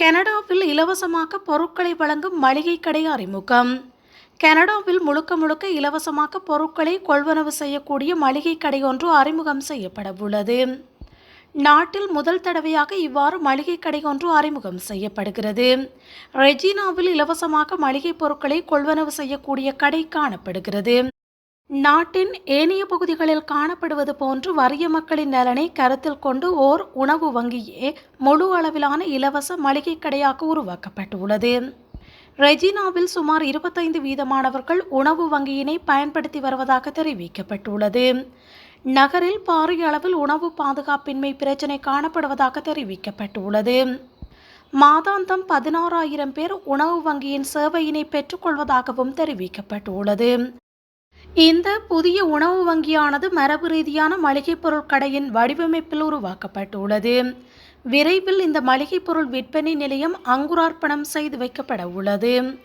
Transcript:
கனடாவில் இலவசமாக பொருட்களை வழங்கும் மளிகை கடை அறிமுகம். கனடாவில் முழுக்க முழுக்க இலவசமாக பொருட்களை கொள்வனவு செய்யக்கூடிய மளிகை கடை ஒன்று அறிமுகம் செய்யப்பட உள்ளது. நாட்டில் முதல் தடவையாக இவ்வாறு மளிகை கடை ஒன்று அறிமுகம் செய்யப்படுகிறது. ரெஜினாவில் இலவசமாக மளிகை பொருட்களை கொள்வனவு செய்யக்கூடிய கடை காணப்படுகிறது. நாட்டின் ஏனைய பகுதிகளில் காணப்படுவது போன்று வறிய மக்களின் நலனை கருத்தில் கொண்டு ஓர் உணவு வங்கியே முழு அளவிலான இலவச மளிகை கடையாக உருவாக்கப்பட்டுள்ளது. ரெஜினாவில் சுமார் இருபத்தைந்து வீதமானவர்கள் உணவு வங்கியினை பயன்படுத்தி வருவதாக தெரிவிக்கப்பட்டுள்ளது. நகரில் பாரிய அளவில் உணவு பாதுகாப்பின்மை பிரச்சினை காணப்படுவதாக தெரிவிக்கப்பட்டுள்ளது. மாதாந்தம் பதினாறாயிரம் பேர் உணவு வங்கியின் சேவையினை பெற்றுக்கொள்வதாகவும் தெரிவிக்கப்பட்டுள்ளது. இந்த புதிய உணவு வங்கியானது மரபு ரீதியான மளிகைப் பொருள் கடையின் வடிவமைப்பில் உருவாக்கப்பட்டுள்ளது. விரைவில் இந்த மளிகைப் பொருள் விற்பனை நிலையம் அங்குரார்ப்பணம் செய்து வைக்கப்பட உள்ளது.